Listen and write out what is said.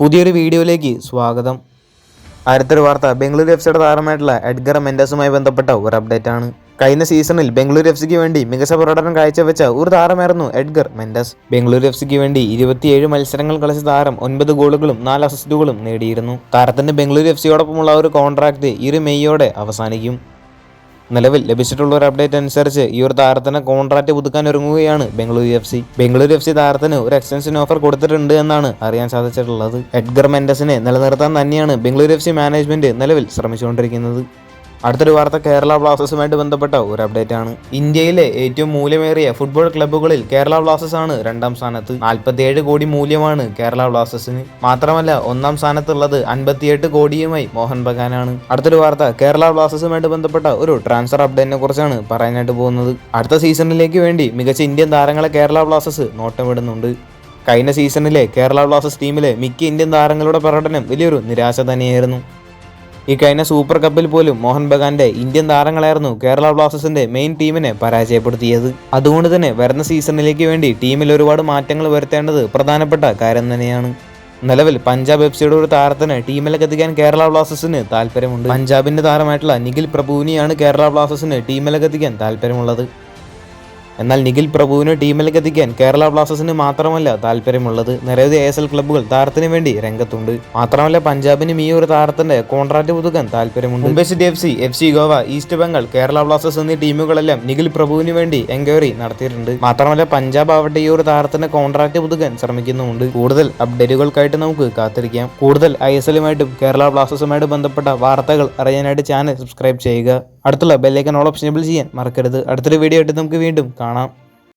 പുതിയൊരു വീഡിയോയിലേക്ക് സ്വാഗതം. അടുത്തൊരു വാർത്ത. ബംഗളൂരു എഫ് സിയുടെ താരമായിട്ടുള്ള എഡ്ഗർ മെൻഡസുമായി ബന്ധപ്പെട്ട ഒരു അപ്ഡേറ്റ് ആണ്. കഴിഞ്ഞ സീസണിൽ ബംഗളൂരു എഫ് സിക്ക് വേണ്ടി മികച്ച പ്രകടനം കാഴ്ചവെച്ച ഒരു താരമായിരുന്നു എഡ്ഗർ മെൻഡസ്. ബംഗളൂരു എഫ് സിക്ക് വേണ്ടി ഇരുപത്തിയേഴ് മത്സരങ്ങൾ കളിച്ച താരം ഒൻപത് ഗോളുകളും നാല് അസിസ്റ്റുകളും നേടിയിരുന്നു. താരത്തിന്റെ ബംഗളൂരു എഫ് സിയോടൊപ്പമുള്ള ഒരു കോൺട്രാക്ട് ഇരു മെയ്യോടെ അവസാനിക്കും. നിലവിൽ ലഭിച്ചിട്ടുള്ള ഒരു അപ്ഡേറ്റ് അനുസരിച്ച് ഈ ഒരു താരത്തിന് കോൺട്രാക്ട് പുതുക്കാൻ ഒരുങ്ങുകയാണ് Bengaluru F C Bengaluru F C താരത്തിന് ഒരു എക്സ്റ്റൻഷൻ ഓഫർ കൊടുത്തിട്ടുണ്ട് എന്നാണ് അറിയാൻ സാധിച്ചിട്ടുള്ളത്. എഡ്ഗർ മെൻഡസിനെ നിലനിർത്താൻ തന്നെയാണ് ബംഗളൂരു എഫ് സി മാനേജ്മെന്റ് നിലവിൽ ശ്രമിച്ചുകൊണ്ടിരിക്കുന്നത്. അടുത്തൊരു വാർത്ത കേരള ബ്ലാസ്റ്റേഴ്സുമായിട്ട് ബന്ധപ്പെട്ട ഒരു അപ്ഡേറ്റ് ആണ്. ഇന്ത്യയിലെ ഏറ്റവും മൂല്യമേറിയ ഫുട്ബോൾ ക്ലബ്ബുകളിൽ കേരള ബ്ലാസ്റ്റേഴ്സ് ആണ് രണ്ടാം സ്ഥാനത്ത്. നാൽപ്പത്തിയേഴ് കോടി മൂല്യമാണ് കേരള ബ്ലാസ്റ്റേഴ്സിന്. മാത്രമല്ല ഒന്നാം സ്ഥാനത്തുള്ളത് അൻപത്തിയെട്ട് കോടിയുമായി മോഹൻ ബഗാനാണ് അടുത്തൊരു വാർത്ത കേരള ബ്ലാസ്റ്റേഴ്സുമായിട്ട് ബന്ധപ്പെട്ട ഒരു ട്രാൻസ്ഫർ അപ്ഡേറ്റിനെ കുറിച്ചാണ് പറയാനായിട്ട് പോകുന്നത്. അടുത്ത സീസണിലേക്ക് വേണ്ടി മികച്ച ഇന്ത്യൻ താരങ്ങളെ കേരള ബ്ലാസ്റ്റേഴ്സ് നോട്ടമിടുന്നുണ്ട്. കഴിഞ്ഞ സീസണിലെ കേരള ബ്ലാസ്റ്റേഴ്സ് ടീമിലെ മിക്ക ഇന്ത്യൻ താരങ്ങളുടെ പ്രകടനം വലിയൊരു നിരാശ തന്നെയായിരുന്നു. ഈ കഴിഞ്ഞ സൂപ്പർ കപ്പിൽ പോലും മോഹൻ ബഗാന്റെ ഇന്ത്യൻ താരങ്ങളായിരുന്നു കേരള ബ്ലാസ്റ്റേഴ്സിന്റെ മെയിൻ ടീമിനെ പരാജയപ്പെടുത്തിയത്. അതുകൊണ്ട് തന്നെ വരുന്ന സീസണിലേക്ക് വേണ്ടി ടീമിൽ ഒരുപാട് മാറ്റങ്ങൾ വരുത്തേണ്ടത് പ്രധാനപ്പെട്ട കാര്യം തന്നെയാണ്. നിലവിൽ പഞ്ചാബ് എഫ് സിയുടെ ഒരു താരത്തിന് ടീമിലേക്ക് എത്തിക്കാൻ കേരള ബ്ലാസ്റ്റേഴ്സിന് താല്പര്യമുണ്ട്. പഞ്ചാബിന്റെ താരമായിട്ടുള്ള നിഖിൽ പ്രഭുവിനെയാണ് കേരള ബ്ലാസ്റ്റേഴ്സിന് ടീമിലേക്ക് എത്തിക്കാൻ താല്പര്യമുള്ളത്. എന്നാൽ നിഖിൽ പ്രഭുവിനെ ടീമിലേക്ക് എത്തിക്കാൻ കേരള ബ്ലാസ്റ്റേഴ്സിന് മാത്രമല്ല താല്പര്യമുള്ളത്. നിരവധി എ എസ് എൽ ക്ലബ്ബുകൾ താരത്തിന് വേണ്ടി രംഗത്തുണ്ട്. മാത്രമല്ല പഞ്ചാബിനും ഈ ഒരു താരത്തിന്റെ കോൺട്രാക്ട് പുതുക്കാൻ താല്പര്യമുണ്ട്. Mumbai City F C F C Goa East Bengal Kerala Blasters എന്നീ ടീമുകളെല്ലാം നിഖിൽ പ്രഭുവിന് വേണ്ടി എൻക്വയറി നടത്തിയിട്ടുണ്ട്. മാത്രമല്ല പഞ്ചാബ് ആവട്ടെ ഈ ഒരു താരത്തിന്റെ കോൺട്രാക്ട് പുതുക്കാൻ ശ്രമിക്കുന്നുമുണ്ട്. കൂടുതൽ അപ്ഡേറ്റുകൾക്കായിട്ട് നമുക്ക് കാത്തിരിക്കാം. കൂടുതൽ ഐ എസ് എല്ലുമായിട്ടും കേരള ബ്ലാസ്റ്റേഴ്സുമായിട്ട് ബന്ധപ്പെട്ട വാർത്തകൾ അറിയാനായിട്ട് ചാനൽ സബ്സ്ക്രൈബ് ചെയ്യുക. അടുത്തുള്ള ബെല്ലൈക്കൻ ഓൾ ഓപ്ഷൻ എബിൾ ചെയ്യാൻ മറക്കരുത്. അടുത്തൊരു വീഡിയോ ആയിട്ട് നമുക്ക് വീണ്ടും കാണാം.